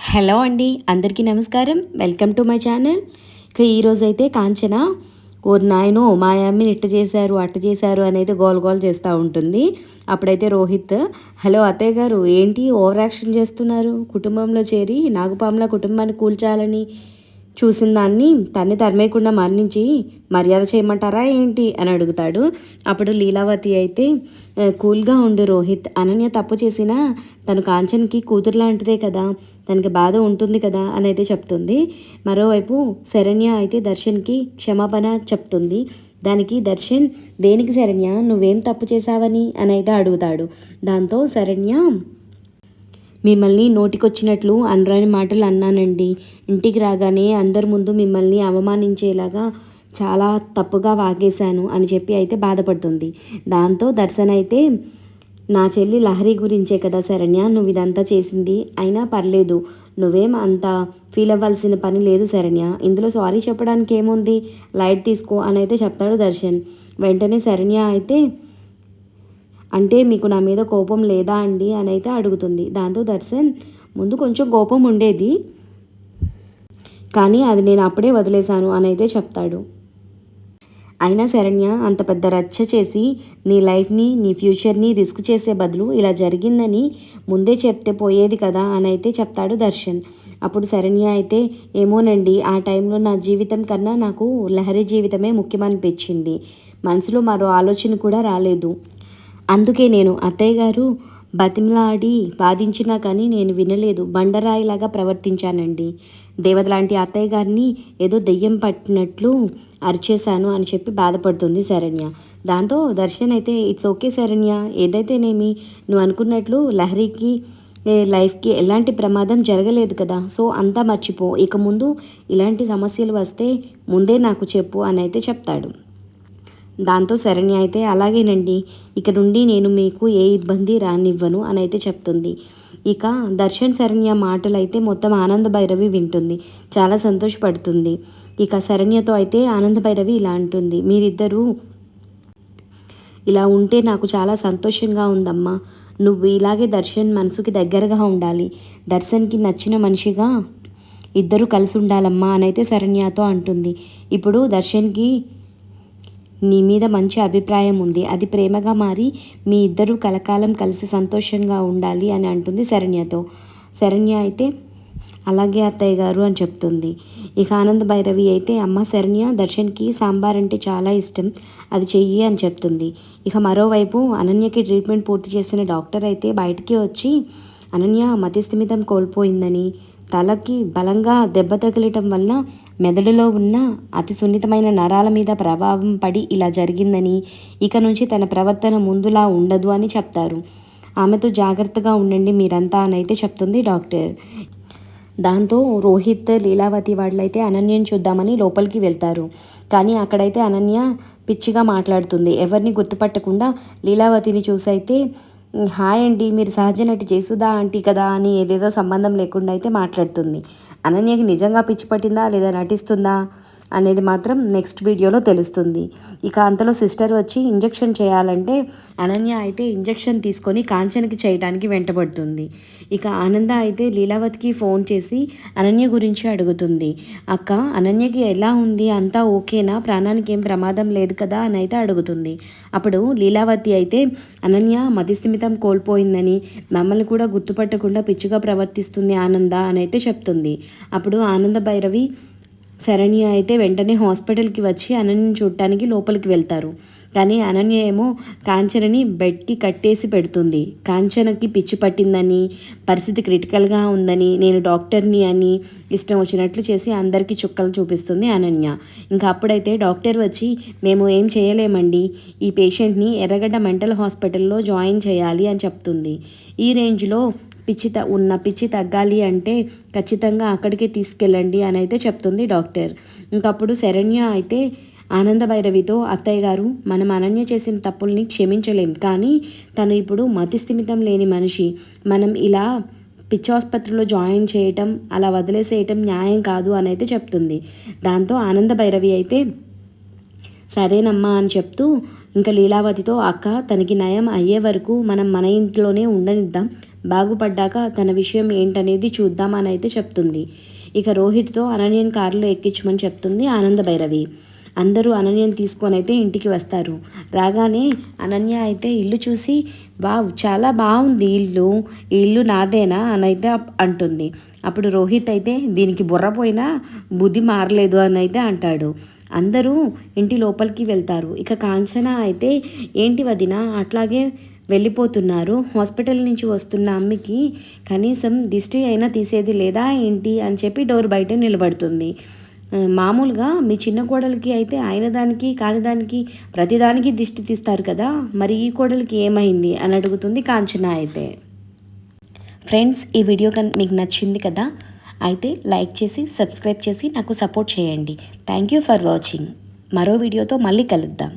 Hello అండి అందరికీ నమస్కారం. Welcome to my channel. ఇక ఈరోజు అయితే కాంచన ఓ నాయనో మా అమ్మని ఇట్ట చేశారు అట్ట చేశారు అనేది గోల్ గోల్ చేస్తూ ఉంటుంది. అప్పుడైతే రోహిత్ హలో అత్తయ్య గారు ఏంటి ఓవర్ యాక్షన్ చేస్తున్నారు? కుటుంబంలో చేరి నాగుపాముల కుటుంబాన్ని కూల్చాలని చూసిన దాన్ని తన్ని తరిమేయకుండా మరణించి మర్యాద చేయమంటారా ఏంటి అని అడుగుతాడు. అప్పుడు లీలావతి అయితే కూల్గా ఉండు రోహిత్. అనన్య తప్పు చేసినా తను కాంచన్కి కూతురు లాంటిదే కదా. తనకి బాధ ఉంటుంది కదా అని అయితే చెప్తుంది. మరోవైపు శరణ్య అయితే దర్శన్కి క్షమాపణ చెప్తుంది. దానికి దర్శన్ దేనికి శరణ్య? నువ్వేం తప్పు చేశావని? అని అయితే అడుగుతాడు. దాంతో శరణ్య మిమ్మల్ని నోటికొచ్చినట్లు అనరాని మాటలు అన్నానండి. ఇంటికి రాగానే అందరి ముందు మిమ్మల్ని అవమానించేలాగా చాలా తప్పుగా వాగేశాను అని చెప్పి అయితే బాధపడుతుంది. దాంతో దర్శన్ అయితే నా చెల్లి లహరి గురించే కదా శరణ్య నువ్వు ఇదంతా చేసింది. అయినా పర్లేదు. నువ్వేం అంత ఫీల్ అవ్వాల్సిన పని లేదు శరణ్య. ఇందులో సారీ చెప్పడానికి ఏముంది లైట్ తీసుకో అని అయితే చెప్తాడు దర్శన్. వెంటనే శరణ్య అయితే అంటే మీకు నా మీద కోపం లేదా అండి అని అయితే అడుగుతుంది. దాంతో దర్శన్ ముందు కొంచెం కోపం ఉండేది. కానీ అది నేను అప్పుడే వదిలేశాను అని అయితే చెప్తాడు. అయినా శరణ్య అంత పెద్ద రచ్చ చేసి నీ లైఫ్ని నీ ఫ్యూచర్ని రిస్క్ చేసే బదులు ఇలా జరిగిందని ముందే చెప్తే పోయేది కదా అని అయితే చెప్తాడు దర్శన్. అప్పుడు శరణ్య అయితే ఏమోనండి ఆ టైంలో నా జీవితం కన్నా నాకు లహరి జీవితమే ముఖ్యమనిపించింది. మనసులో మరో ఆలోచన కూడా రాలేదు. అందుకే నేను అత్తయ్య గారు బతిమలాడి బాధించినా కానీ నేను వినలేదు. బండరాయిలాగా ప్రవర్తించానండి. దేవత లాంటి అత్తయ్య గారిని ఏదో దెయ్యం పట్టినట్లు అరిచేశాను అని చెప్పి బాధపడుతుంది శరణ్య. దాంతో దర్శన్ అయితే ఇట్స్ ఓకే శరణ్య ఏదైతేనేమి? నువ్వు అనుకున్నట్లు లహరికి లైఫ్కి ఎలాంటి ప్రమాదం జరగలేదు కదా. సో అంతా మర్చిపో. ఇక ముందు ఇలాంటి సమస్యలు వస్తే ముందే నాకు చెప్పు అని అయితే చెప్తాడు. దాంతో శరణ్య అయితే అలాగేనండి. ఇక నుండి నేను మీకు ఏ ఇబ్బంది రానివ్వను అని అయితే చెప్తుంది. ఇక దర్శన్ శరణ్య మాటలు అయితే మొత్తం ఆనంద భైరవి వింటుంది. చాలా సంతోషపడుతుంది. ఇక శరణ్యతో అయితే ఆనంద భైరవి ఇలా అంటుంది. మీరిద్దరూ ఇలా ఉంటే నాకు చాలా సంతోషంగా ఉందమ్మా. నువ్వు ఇలాగే దర్శన్ మనసుకి దగ్గరగా ఉండాలి. దర్శన్కి నచ్చిన మనిషిగా ఇద్దరు కలిసి ఉండాలమ్మా అని అయితే శరణ్యతో అంటుంది. ఇప్పుడు దర్శన్కి నీ మీద మంచి అభిప్రాయం ఉంది. అది ప్రేమగా మారి మీ ఇద్దరూ కలకాలం కలిసి సంతోషంగా ఉండాలి అని అంటుంది శరణ్యతో. శరణ్య అయితే అలాగే అత్తయ్య గారు అని చెప్తుంది. ఇక ఆనంద్ భైరవి అయితే అమ్మ శరణ్య దర్శన్కి సాంబార్ అంటే చాలా ఇష్టం. అది చెయ్యి అని చెప్తుంది. ఇక మరోవైపు అనన్యకి ట్రీట్మెంట్ పూర్తి చేసిన డాక్టర్ అయితే బయటికి వచ్చి అనన్య మతిస్థిమితం కోల్పోయిందని. తలకి బలంగా దెబ్బ తగిలటం వల్ల మెదడులో ఉన్న అతి సున్నితమైన నరాల మీద ప్రభావం పడి ఇలా జరిగిందని ఇక నుంచి తన ప్రవర్తన ముందులా ఉండదు అని చెప్తారు. ఆమెతో జాగ్రత్తగా ఉండండి మీరంతా అని అయితే చెప్తుంది డాక్టర్. దాంతో రోహిత్ లీలావతి వాళ్ళైతే అనన్యని చూద్దామని లోపలికి వెళ్తారు. కానీ అక్కడైతే అనన్య పిచ్చిగా మాట్లాడుతుంది. ఎవరిని గుర్తుపట్టకుండా లీలావతిని చూసైతే హాయ్ అండి మీరు సహజ నటి చేసుదా ఆంటీ కదా అని ఏదేదో సంబంధం లేకుండా అయితే మాట్లాడుతుంది. అనన్యకి నిజంగా పిచ్చి పట్టిందా లేదా నటిస్తుందా? అనేది మాత్రం నెక్స్ట్ వీడియోలో తెలుస్తుంది. ఇక అంతలో సిస్టర్ వచ్చి ఇంజెక్షన్ చేయాలంటే అనన్య అయితే ఇంజెక్షన్ తీసుకొని కాంచనకి చేయడానికి వెంటబడుతుంది. ఇక ఆనంద అయితే లీలావతికి ఫోన్ చేసి అనన్య గురించి అడుగుతుంది. అక్క అనన్యకి ఎలా ఉంది? అంతా ఓకేనా? ప్రాణానికి ఏం ప్రమాదం లేదు కదా? అని అయితే అడుగుతుంది. అప్పుడు లీలావతి అయితే అనన్య మతిస్థిమితం కోల్పోయిందని మమ్మల్ని కూడా గుర్తుపట్టకుండా పిచ్చిగా ప్రవర్తిస్తుంది ఆనంద అని అయితే చెప్తుంది. అప్పుడు ఆనంద భైరవి శరణ్య అయితే వెంటనే హాస్పిటల్కి వచ్చి అనన్యని చూడటానికి లోపలికి వెళ్తారు. కానీ అనన్య ఏమో కాంచనని బెడ్కి కట్టేసి పెడుతుంది. కాంచనకి పిచ్చి పట్టిందని పరిస్థితి క్రిటికల్గా ఉందని నేను డాక్టర్ని అని ఇష్టం వచ్చినట్లు చేసి అందరికీ చుక్కలు చూపిస్తుంది అనన్య. ఇంకా అప్పుడైతే డాక్టర్ వచ్చి మేము ఏం చేయలేమండి. ఈ పేషెంట్ని ఎర్రగడ్డ మెంటల్ హాస్పిటల్లో జాయిన్ చేయాలి అని చెప్తుంది. ఈ రేంజ్లో పిచ్చి ఉన్న పిచ్చి తగ్గాలి అంటే ఖచ్చితంగా అక్కడికే తీసుకెళ్ళండి అని అయితే చెప్తుంది డాక్టర్. ఇంకప్పుడు శరణ్య అయితే ఆనంద భైరవితో అత్తయ్య గారు మనం అనన్య చేసిన తప్పుల్ని క్షమించలేం. కానీ తను ఇప్పుడు మతిస్థిమితం లేని మనిషి. మనం ఇలా పిచ్చాసుపత్రిలో జాయిన్ చేయటం అలా వదిలేసేయటం న్యాయం కాదు అని అయితే చెప్తుంది. దాంతో ఆనంద భైరవి అయితే సరేనమ్మా అని చెప్తూ ఇంకా లీలావతితో అక్క తనకి నయం అయ్యే వరకు మనం మన ఇంట్లోనే ఉండనిద్దాం. బాగుపడ్డాక తన విషయం ఏంటనేది చూద్దామని అయితే చెప్తుంది. ఇక రోహిత్తో అనన్యన్ కారులో ఎక్కించమని చెప్తుంది ఆనంద భైరవి. అందరూ అనన్యని తీసుకొని అయితే ఇంటికి వస్తారు. రాగానే అనన్య అయితే ఇల్లు చూసి వావ్ చాలా బాగుంది ఇల్లు. ఈ ఇల్లు నాదేనా? అని అయితే అంటుంది. అప్పుడు రోహిత్ అయితే దీనికి బుర్ర పోయినా బుద్ధి మారలేదు అని అయితే అంటాడు. అందరూ ఇంటి లోపలికి వెళ్తారు. ఇక కాంచన అయితే ఏంటి వదిన అట్లాగే వెళ్ళిపోతున్నారు. హాస్పిటల్ నుంచి వస్తున్న అమ్మకి కనీసం దిష్టి అయినా తీసేది లేదా ఏంటి అని చెప్పి డోర్ బయట నిలబడుతుంది. మామూలుగా మీ చిన్న కోడలికి అయితే అయిన దానికి కాని దానికి ప్రతిదానికి దిష్టి తీస్తారు కదా. మరి ఈ కోడలికి ఏమైంది అని అడుగుతుంది కాంచన అయితే. ఫ్రెండ్స్ ఈ వీడియో కన్ మీకు నచ్చింది కదా? అయితే లైక్ చేసి సబ్స్క్రైబ్ చేసి నాకు సపోర్ట్ చేయండి. Thank you for watching. మరో వీడియోతో మళ్ళీ కలుద్దాం.